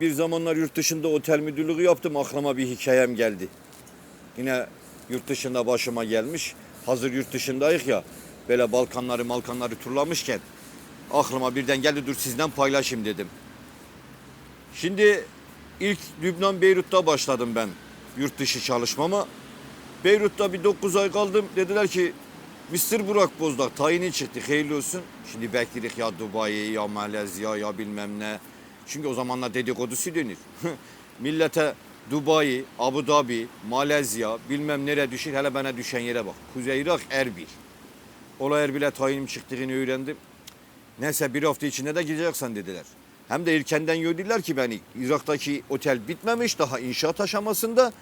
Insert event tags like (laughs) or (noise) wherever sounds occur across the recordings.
Bir zamanlar yurt dışında otel müdürlüğü yaptım. Aklıma bir hikayem geldi. Yine yurt dışında başıma gelmiş. Hazır yurt dışındayız ya. Böyle Balkanları Malkanları turlamışken aklıma birden geldi dur sizden paylaşayım dedim. Şimdi ilk Lübnan Beyrut'ta başladım ben yurt dışı çalışmama. Beyrut'ta bir 9 ay kaldım. Dediler ki Mr. Burak Bozdağ tayini çıktı hayırlı olsun. Şimdi bekledik ya Dubai ya Malezya ya bilmem ne. Çünkü o zamanlar dedikodusu dönür. (laughs) Millete Dubai, Abu Dhabi, Malezya bilmem nereye düşür. Hele bana düşen yere bak. Kuzey Irak, Erbil. Ola Erbil'e tayinim çıktığını öğrendim. Neyse bir hafta içinde de gideceksin dediler. Hem de erkenden yödüler ki beni Irak'taki otel bitmemiş daha inşaat aşamasında.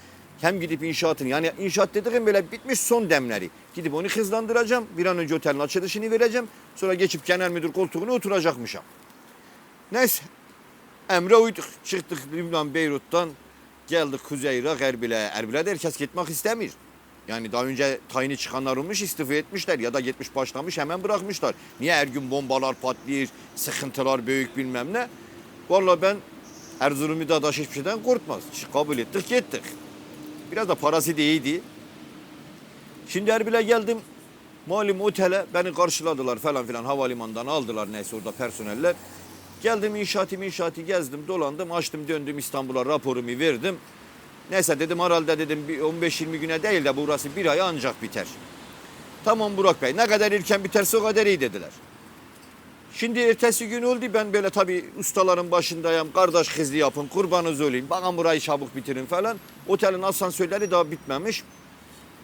Hem gidip inşaatın yani inşaat dediğim böyle bitmiş son demleri. Gidip onu hızlandıracağım. Bir an önce otelin açılışını vereceğim. Sonra geçip genel müdür koltuğuna oturacakmışım. Neyse emre uyduk. Çıktık Lübnan Beyrut'tan geldik Kuzey Irak Erbil'e. Erbil'e de herkes gitmek istemiyor. Yani daha önce tayini çıkanlar olmuş istifa etmişler ya da gitmiş başlamış hemen bırakmışlar. Niye her gün bombalar patlıyor, sıkıntılar büyük bilmem ne. Vallahi ben Erzurum'u da hiçbir şeyden korkmaz. Kabul ettik gittik. Biraz da parası da iyiydi. Şimdi Erbil'e geldim. Malum otele beni karşıladılar falan filan havalimanından aldılar neyse orada personeller. Geldim inşaatı inşaatı gezdim dolandım açtım döndüm İstanbul'a raporumu verdim. Neyse dedim herhalde dedim bir 15-20 güne değil de burası bir ay ancak biter. Tamam Burak Bey ne kadar erken biterse o kadar iyi dediler. Şimdi ertesi gün oldu ben böyle tabii ustaların başındayım. Kardeş kızlı yapın kurbanınız olayım. Bakın burayı çabuk bitirin falan. Otelin asansörleri daha bitmemiş.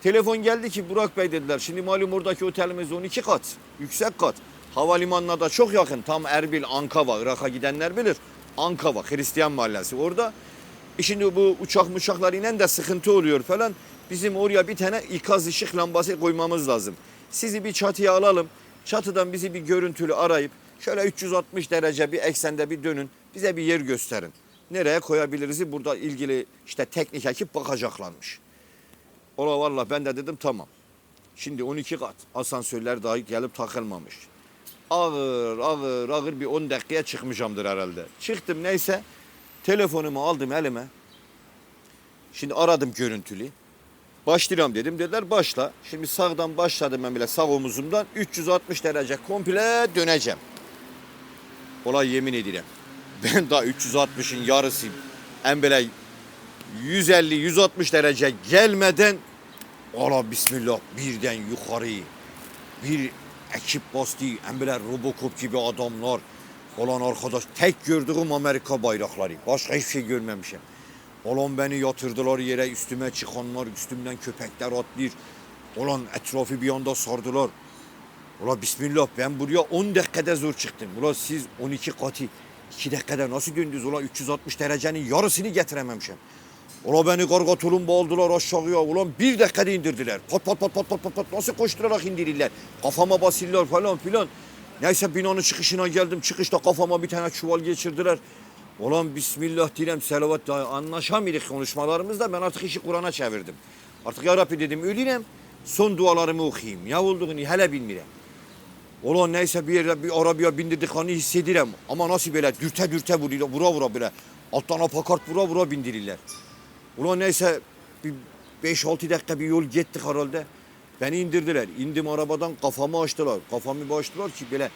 Telefon geldi ki Burak Bey dediler. Şimdi malum oradaki otelimiz 12 kat. Yüksek kat. Havalimanına da çok yakın. Tam Erbil, Ankava, Irak'a gidenler bilir. Ankava, Hristiyan mahallesi orada. E şimdi bu uçak uçaklar inen de sıkıntı oluyor falan. Bizim oraya bir tane ikaz ışık lambası koymamız lazım. Sizi bir çatıya alalım. Çatıdan bizi bir görüntülü arayıp şöyle 360 derece bir eksende bir dönün. Bize bir yer gösterin. Nereye koyabiliriz? Burada ilgili işte teknik ekip bakacaklarmış. Ola valla ben de dedim tamam. Şimdi 12 kat asansörler dahi gelip takılmamış. Ağır ağır ağır bir 10 dakikaya çıkmışamdır herhalde. Çıktım neyse telefonumu aldım elime. Şimdi aradım görüntülü. Başlayacağım dedim. Dediler başla. Şimdi sağdan başladım ben bile sağ omuzumdan 360 derece komple döneceğim. Olay yemin ederim. (laughs) Ben daha 360'ın yarısıyım. En böyle 150-160 derece gelmeden Ola bismillah birden yukarı bir ekip bastı. En böyle Robocop gibi adamlar. Olan arkadaş tek gördüğüm Amerika bayrakları. Başka hiçbir şey görmemişim. Olan beni yatırdılar yere üstüme çıkanlar üstümden köpekler atlıyor. Olan etrafı bir anda sardılar. Ula bismillah ben buraya 10 dakikada zor çıktım. Ula siz 12 katı 2 dakikada nasıl döndünüz? Ula 360 derecenin yarısını getirememişim. Ula beni karga tulumba aldılar aşağıya. Ulan bir dakikada indirdiler. Pat pat pat pat pat pat pat nasıl koşturarak indirirler. Kafama basırlar falan filan. Neyse binanın çıkışına geldim. Çıkışta kafama bir tane çuval geçirdiler. Ulan bismillah dilem selavat anlaşamıyorduk konuşmalarımızda. Ben artık işi Kur'an'a çevirdim. Artık ya Rabbi dedim ölürüm. Son dualarımı okuyayım. Ne olduğunu hele bilmirem. Ulan neyse bir yere bir arabaya bindirdik hani hissedirim. Ama nasıl böyle dürte dürte vuruyorlar. Vura vura böyle. Alttan apakart vura vura bindirirler. Ulan neyse bir 5-6 dakika bir yol gittik herhalde. Beni indirdiler. İndim arabadan kafamı açtılar. Kafamı bir açtılar ki böyle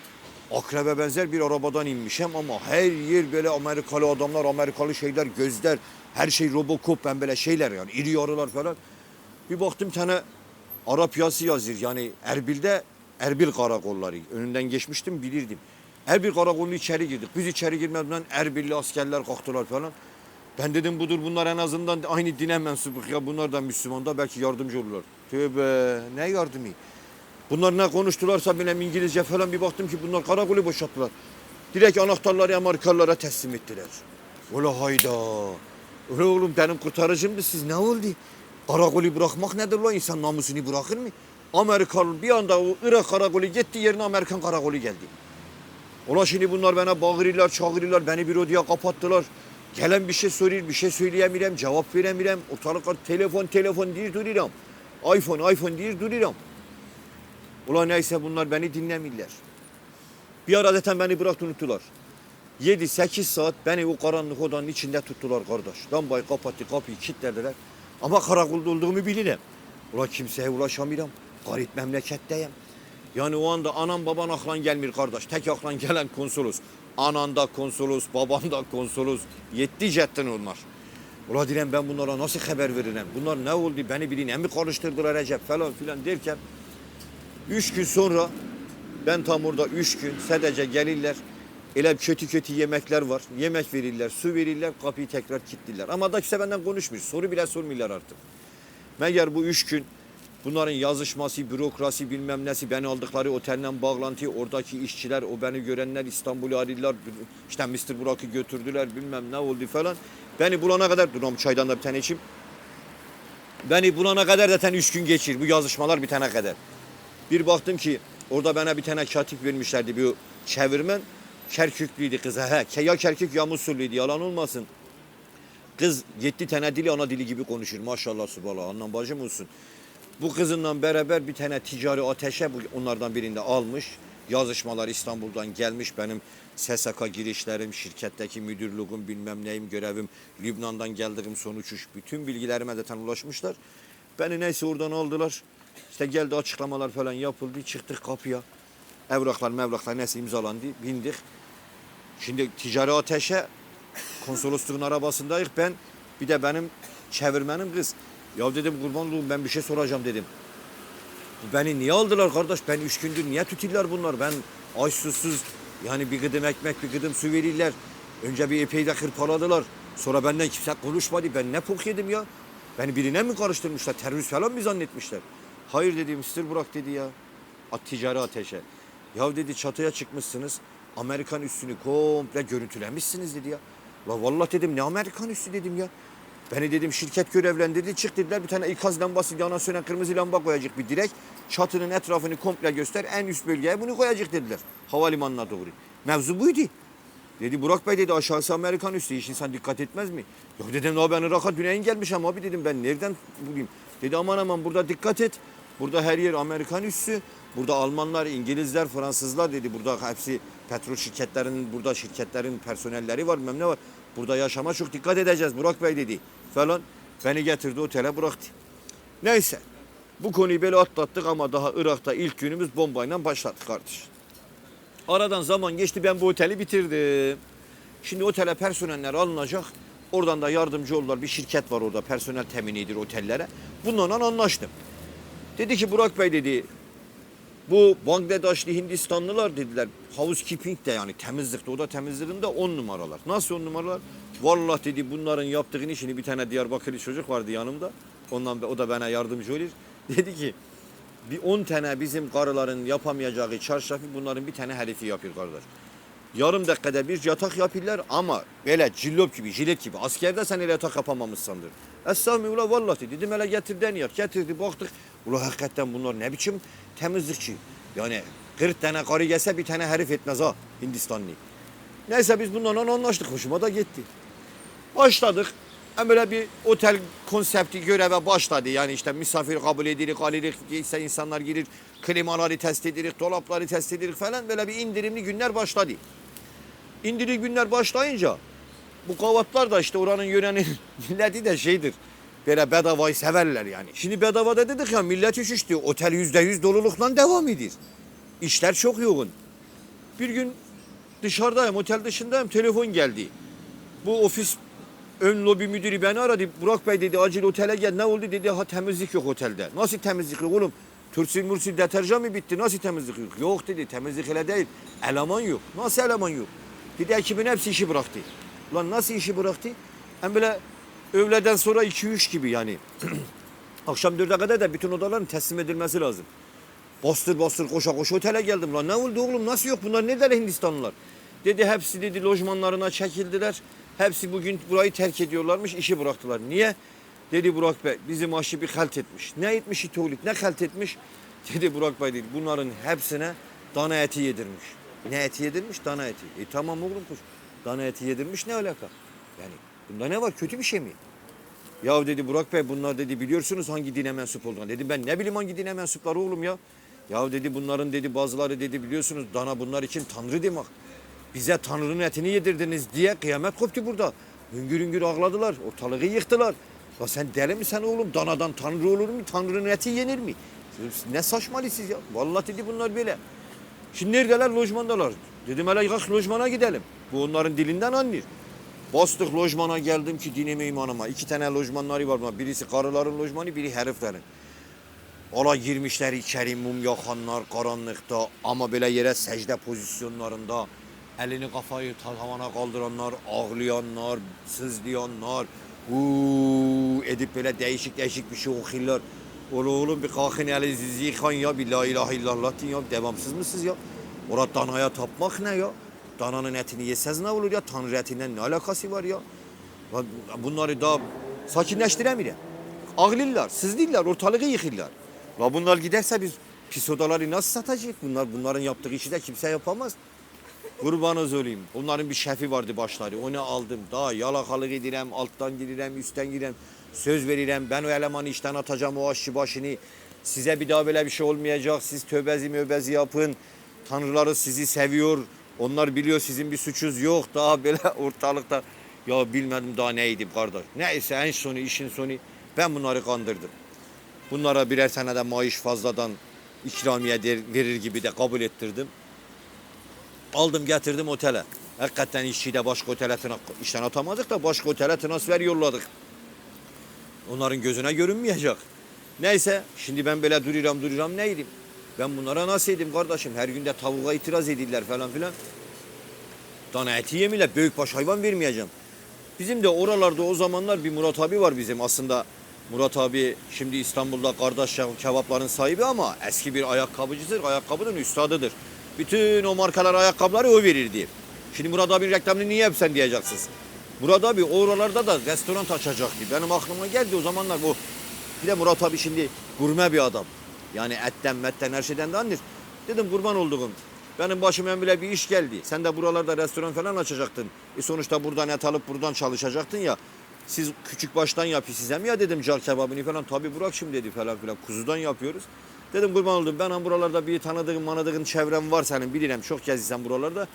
akrebe benzer bir arabadan inmişim ama her yer böyle Amerikalı adamlar, Amerikalı şeyler, gözler, her şey Robocop ben böyle şeyler yani iri yarılar falan. Bir baktım tane Arap yazısı yazıyor yani Erbil'de Erbil karakolları. Önünden geçmiştim bilirdim. Erbil karakolunu içeri girdik. Biz içeri girmeden Erbilli askerler kalktılar falan. Ben dedim budur bunlar en azından aynı dine mensubuk ya bunlar da Müslüman da belki yardımcı olurlar. Tövbe ne yardımı? Bunlar ne konuştularsa benim İngilizce falan bir baktım ki bunlar karakolu boşalttılar. Direkt anahtarları Amerikalılara teslim ettiler. Ola hayda. Öyle oğlum benim kurtarıcımdı siz ne oldu? Karakolu bırakmak nedir lan insan namusunu bırakır mı? Amerikalı bir anda o Irak karakolu gitti yerine Amerikan karakolu geldi. Ola şimdi bunlar bana bağırırlar, çağırırlar, beni bir odaya kapattılar. Gelen bir şey soruyor, bir şey söyleyemiyorum, cevap veremiyorum. Ortalıkta telefon, telefon diye duruyorum. iPhone, iPhone diye duruyorum. Ulan neyse bunlar beni dinlemiyorlar. Bir ara zaten beni bıraktı unuttular. 7-8 saat beni o karanlık odanın içinde tuttular kardeş. Lambayı kapattı, kapıyı kilitlediler. Ama karakolda olduğumu bilirim. Ulan kimseye ulaşamıyorum. Garip memleketteyim. Yani o anda anam baban aklan gelmiyor kardeş. Tek aklan gelen konsolos. Anan da konsolos, baban da konsolos. Yetti cetten onlar. Ula diren ben bunlara nasıl haber veririm? Bunlar ne oldu? Beni birine mi karıştırdılar Recep falan filan derken üç gün sonra ben tam orada üç gün sadece gelirler. Öyle kötü kötü yemekler var. Yemek verirler, su verirler, kapıyı tekrar kilitliler. Ama da kimse benden konuşmuyor. Soru bile sormuyorlar artık. Meğer bu üç gün bunların yazışması, bürokrasi bilmem nesi beni aldıkları otelden bağlantı, oradaki işçiler, o beni görenler İstanbul'u aradılar. İşte Mr. Burak'ı götürdüler bilmem ne oldu falan. Beni bulana kadar, duram çaydan da bir tane içeyim. Beni bulana kadar zaten üç gün geçir. Bu yazışmalar bitene kadar. Bir baktım ki orada bana bir tane katip vermişlerdi bir çevirmen. Kerküklüydü kız. He, ya Kerkük ya Musulluydu yalan olmasın. Kız yetti tane dili ana dili gibi konuşur. Maşallah subhanallah anlam bacım olsun. Bu kızınla beraber bir tane ticari ateşe onlardan birinde almış. Yazışmalar İstanbul'dan gelmiş. Benim SSK girişlerim, şirketteki müdürlüğüm, bilmem neyim, görevim, Lübnan'dan geldiğim son uçuş. Bütün bilgilerime zaten ulaşmışlar. Beni neyse oradan aldılar. İşte geldi açıklamalar falan yapıldı. Çıktık kapıya. Evraklar mevraklar neyse imzalandı. Bindik. Şimdi ticari ateşe konsolosluğun arabasındayız. Ben bir de benim çevirmenim kız. Ya dedim kurban olayım ben bir şey soracağım dedim. Beni niye aldılar kardeş? Ben üç gündür niye tutuyorlar bunlar? Ben aç susuz yani bir gıdım ekmek bir gıdım su verirler. Önce bir epey de hırpaladılar. Sonra benden kimse konuşmadı. Ben ne pok yedim ya? Beni birine mi karıştırmışlar? Terörist falan mı zannetmişler? Hayır dedi Mr. Burak dedi ya. At ticari ateşe. Ya dedi çatıya çıkmışsınız. Amerikan üssünü komple görüntülemişsiniz dedi ya. La vallahi dedim ne Amerikan üssü dedim ya. Beni dedim şirket görevlendirdi. Çık dediler bir tane ikaz lambası yana sönen kırmızı lamba koyacak bir direk. Çatının etrafını komple göster. En üst bölgeye bunu koyacak dediler. Havalimanına doğru. Mevzu buydu. Dedi Burak Bey dedi aşağısı Amerikan üssü. Hiç insan dikkat etmez mi? Yok dedim ya ben Irak'a Güney'in gelmişim abi dedim ben nereden bulayım? Dedi aman aman burada dikkat et. Burada her yer Amerikan üssü. Burada Almanlar, İngilizler, Fransızlar dedi. Burada hepsi petrol şirketlerinin, burada şirketlerin personelleri var bilmem ne var. Burada yaşama çok dikkat edeceğiz Burak Bey dedi falan. Beni getirdi otele bıraktı. Neyse. Bu konuyu böyle atlattık ama daha Irak'ta ilk günümüz bombayla başladı kardeş. Aradan zaman geçti ben bu oteli bitirdim. Şimdi otele personeller alınacak. Oradan da yardımcı oldular. Bir şirket var orada personel teminidir otellere. Bunlarla anlaştım. Dedi ki Burak Bey dedi bu Bangladeşli Hindistanlılar dediler housekeeping de yani temizlikte oda temizliğinde on numaralar. Nasıl on numaralar? Vallahi dedi bunların yaptığın işini bir tane Diyarbakırlı çocuk vardı yanımda. Ondan o da bana yardımcı olur. (laughs) Dedi ki bir 10 tane bizim karıların yapamayacağı çarşafı bunların bir tane herifi yapıyor kardeş. Yarım dakikada bir yatak yapıyorlar ama böyle cillop gibi, jilet gibi. Askerde sen öyle yatak yapamamışsındır. Estağfirullah vallahi dedi. Dedim hele getir deniyor. Getirdi baktık. Ula hakikaten bunlar ne biçim temizlikçi. Yani 40 tane karı gelse bir tane herif etmez ha Hindistanlı. Neyse biz bunlarla anlaştık. Hoşuma da gitti. Başladık. Hem böyle bir otel konsepti göreve başladı. Yani işte misafir kabul edilir, alırız, ise insanlar girir, klimaları test edilir, dolapları test edilir falan böyle bir indirimli günler başladı. İndirimli günler başlayınca bu kavatlar da işte oranın yörenin (laughs) milleti de şeydir. Böyle bedavayı severler yani. Şimdi bedavada dedik ya millet üşüştü. Otel yüzde yüz dolulukla devam ediyor. İşler çok yoğun. Bir gün dışarıdayım, otel dışındayım. Telefon geldi. Bu ofis ön lobi müdürü beni aradı. Burak Bey dedi acil otele gel. Ne oldu dedi. Ha temizlik yok otelde. Nasıl temizlik yok oğlum? Tursil mursil deterjan mı bitti? Nasıl temizlik yok? Yok dedi. Temizlik hele değil. Eleman yok. Nasıl eleman yok? Dedi ekibin hepsi işi bıraktı. Lan nasıl işi bıraktı? Hem böyle öğleden sonra 2-3 gibi yani. (clears throat) Akşam 4'e kadar da bütün odaların teslim edilmesi lazım. Bastır bastır koşa koşa otele geldim lan. Ne oldu oğlum nasıl yok bunlar nereden Hindistanlılar? Dedi hepsi dedi lojmanlarına çekildiler. Hepsi bugün burayı terk ediyorlarmış, işi bıraktılar. Niye? Dedi Burak Bey bizim aşı bir halt etmiş. Ne etmiş itoğlit, ne halt etmiş? Dedi Burak Bey dedi bunların hepsine dana eti yedirmiş. Ne eti yedirmiş? Dana eti. E tamam oğlum kuş. Dana eti yedirmiş ne alaka? Yani bunda ne var? Kötü bir şey mi? Ya dedi Burak Bey bunlar dedi biliyorsunuz hangi dine mensup olduğunu. Dedim ben ne bileyim hangi dine mensupları oğlum ya. Ya dedi bunların dedi bazıları dedi biliyorsunuz dana bunlar için tanrı demek. Bize tanrının etini yedirdiniz diye kıyamet koptu burada. Hüngür hüngür ağladılar. Ortalığı yıktılar. Ya sen deli misin oğlum? Danadan tanrı olur mu? Tanrının eti yenir mi? Ne saçmalısınız ya. Vallahi dedi bunlar böyle. Şimdi neredeler? Lojmandalar. Dedim hele kalk lojmana gidelim. Bu onların dilinden anlıyor. Bastık lojmana geldim ki dinime imanıma. İki tane lojmanları var. buna. Birisi karıların lojmanı, biri heriflerin. Ola girmişler içeri mum yakanlar karanlıkta ama böyle yere secde pozisyonlarında elini kafayı tavana kaldıranlar, ağlayanlar, sızlayanlar, uuu edip böyle değişik değişik bir şey okuyorlar. Ola oğlum bir kalkın elinizi yıkan ya bir la ilahe illallah deyin ya devamsız mısınız ya? Orada danaya tapmak ne ya? Dananın etini yeseniz ne olur ya? Tanrı etinden ne alakası var ya? Bunları daha sakinleştiremiyor. Ağlıyorlar, sızlıyorlar, ortalığı yıkıyorlar. La bunlar giderse biz pis odaları nasıl satacak? Bunlar bunların yaptığı işi de kimse yapamaz. Kurbanız olayım. Onların bir şefi vardı başları. Onu aldım. Daha yalakalık edirem, alttan girirem, üstten girem. Söz verirem. Ben o elemanı işten atacağım o aşçı başını. Size bir daha böyle bir şey olmayacak. Siz tövbezi mövbezi yapın. Tanrıları sizi seviyor. Onlar biliyor sizin bir suçunuz yok. Daha böyle (laughs) ortalıkta. Ya bilmedim daha neydi kardeş. Neyse en sonu işin sonu ben bunları kandırdım. Bunlara birer tane de maaş fazladan ikramiye verir gibi de kabul ettirdim. Aldım getirdim otele. Hakikaten işçiyi de başka otele işten atamadık da başka otele transfer yolladık. Onların gözüne görünmeyecek. Neyse şimdi ben böyle duruyorum duruyorum neydim? Ben bunlara nasıl edeyim kardeşim? Her günde tavuğa itiraz edirler falan filan. Dana eti yemiyle büyükbaş hayvan vermeyeceğim. Bizim de oralarda o zamanlar bir Murat abi var bizim aslında. Murat abi şimdi İstanbul'da kardeş kebapların sahibi ama eski bir ayakkabıcıdır. Ayakkabının üstadıdır. Bütün o markalar ayakkabıları o verirdi. Şimdi Murat abi reklamını niye yapsan diyeceksiniz. Murat abi oralarda da restoran açacaktı. Benim aklıma geldi o zamanlar bu. Bir de Murat abi şimdi gurme bir adam. Yani etten metten her şeyden de anlar. Dedim kurban olduğum. Benim başıma bile bir iş geldi. Sen de buralarda restoran falan açacaktın. E sonuçta buradan et alıp buradan çalışacaktın ya. Siz küçük baştan yapıyorsunuz ya dedim car kebabını falan. Tabii bırak şimdi dedi falan filan. Kuzudan yapıyoruz. Dedim kurban oldum. Ben buralarda bir tanıdığın manadığın çevrem var senin bilirim. Çok gezdiysen buralarda.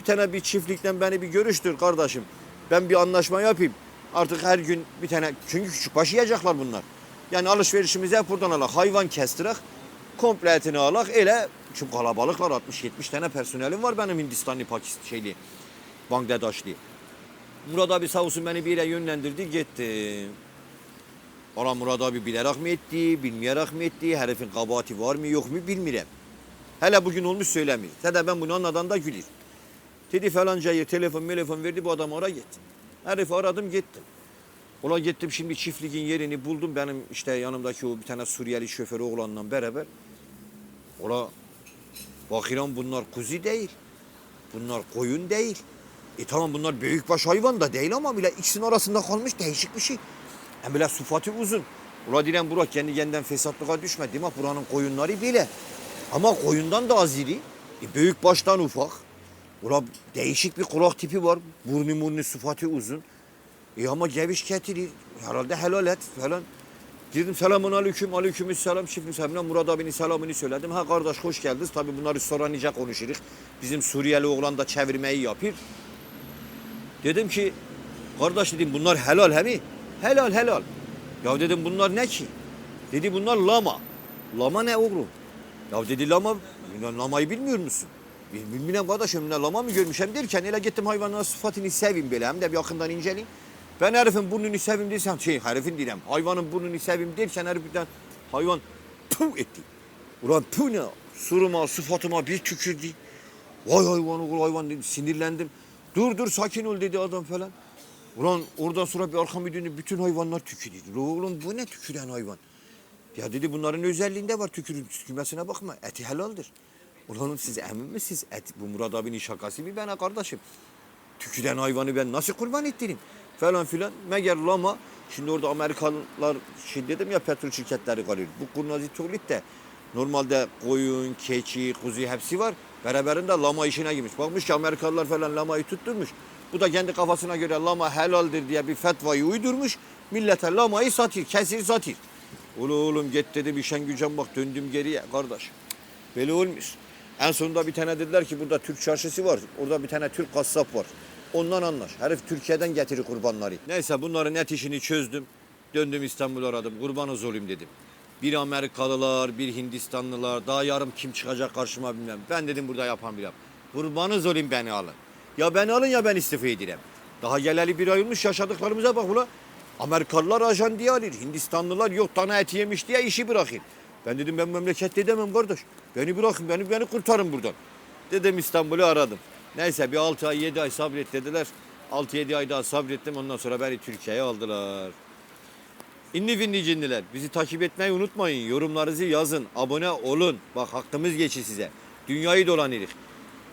Bir tane bir çiftlikten beni bir görüştür kardeşim. Ben bir anlaşma yapayım. Artık her gün bir tane çünkü küçük baş yiyecekler bunlar. Yani alışverişimizi hep buradan alak. Hayvan kestirek. Komple alak. Ele çünkü kalabalıklar 60-70 tane personelim var benim Hindistanlı, Pakistan şeyli, Bangladeşli. Murat abi sağ olsun beni bir yere yönlendirdi gittim. Ola Murat abi bilerek mi etti, bilmeyerek mi etti, herifin kabahati var mı yok mu bilmirem. Hele bugün olmuş söylemiyor. Hele ben bunu anladan da gülür. Dedi falancayı telefon telefon verdi bu adamı ara gittim. Herifi aradım gittim. Ola gittim şimdi çiftliğin yerini buldum. Benim işte yanımdaki o bir tane Suriyeli şoförü oğlanla beraber. Ola bakıyorum bunlar kuzu değil. Bunlar koyun değil. E tamam bunlar büyükbaş hayvan da değil ama bile ikisinin arasında kalmış değişik bir şey. Hem bile sıfatı uzun. Ula diren Burak kendi kendinden fesatlığa düşme. Değil mi? Buranın koyunları bile. Ama koyundan da az iri. E, büyük baştan ufak. Ula değişik bir kulak tipi var. Burnu murnu sıfatı uzun. E ama geviş getirir. Herhalde helal et falan. Dedim selamun aleyküm, aleyküm selam. Şifrim selamına Murat abinin selamını söyledim. Ha kardeş hoş geldiniz. Tabii bunları sonra nice konuşuruz. Bizim Suriyeli oğlan da çevirmeyi yapır. Dedim ki kardeş dedim bunlar helal he mi? Helal helal. Ya dedim bunlar ne ki? Dedi bunlar lama. Lama ne oğlum? Ya dedi lama, lamayı bilmiyor musun? Bil- Bilmiyorum kardeşim ne lama mı görmüşüm derken hele gittim hayvanın sıfatını seveyim böyle hem de bir yakından inceleyeyim. Ben herifin burnunu seveyim dersem şey herifin diyeyim hayvanın burnunu seveyim derken heriften hayvan puh etti. Ulan puh ne? Suruma sıfatıma bir tükürdü. Vay hayvan oğul hayvan dedim sinirlendim. Dur dur sakin ol dedi adam falan. Ulan oradan sonra bir arkamı döndüm bütün hayvanlar. Ulan Oğlum bu ne tüküren hayvan? Ya dedi bunların özelliğinde var tükürün tükürmesine bakma eti helaldir. Ulan oğlum siz emin misiniz? Et, bu Murat abinin şakası bir bana kardeşim. Tüküren hayvanı ben nasıl kurban ettireyim? Falan filan. Meğer lama şimdi orada Amerikalılar şey dedim ya petrol şirketleri kalıyor. Bu kurnazı tuğlit de normalde koyun, keçi, kuzu hepsi var. Beraberinde lama işine girmiş. Bakmış ki Amerikalılar falan lamayı tutturmuş. Bu da kendi kafasına göre lama helaldir diye bir fetvayı uydurmuş. Millete lamayı satır, kesir satır. Ulu oğlum git dedi bir şen gücem bak döndüm geriye kardeş. Böyle olmuş. En sonunda bir tane dediler ki burada Türk çarşısı var. Orada bir tane Türk kasap var. Ondan anlaş. Herif Türkiye'den getirir kurbanları. Neyse bunların net işini çözdüm. Döndüm İstanbul'u aradım. Kurbanız olayım dedim. Bir Amerikalılar, bir Hindistanlılar, daha yarım kim çıkacak karşıma bilmem. Ben dedim burada yapan bir yap. Kurbanız olayım beni alın. Ya beni alın ya ben istifa edeyim. Daha geleli bir ay olmuş yaşadıklarımıza bak ula. Amerikalılar ajan diye alır. Hindistanlılar yok dana eti yemiş diye işi bırakır. Ben dedim ben memlekette edemem kardeş. Beni bırakın beni beni kurtarın buradan. Dedim İstanbul'u aradım. Neyse bir 6 ay 7 ay sabret dediler. 6-7 ay daha sabrettim ondan sonra beni Türkiye'ye aldılar. İnli finli cinliler bizi takip etmeyi unutmayın. Yorumlarınızı yazın. Abone olun. Bak hakkımız geçir size. Dünyayı dolanırız.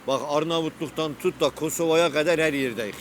Bak Arnavutluk'tan tut da Kosova'ya kadar her yerdeyiz.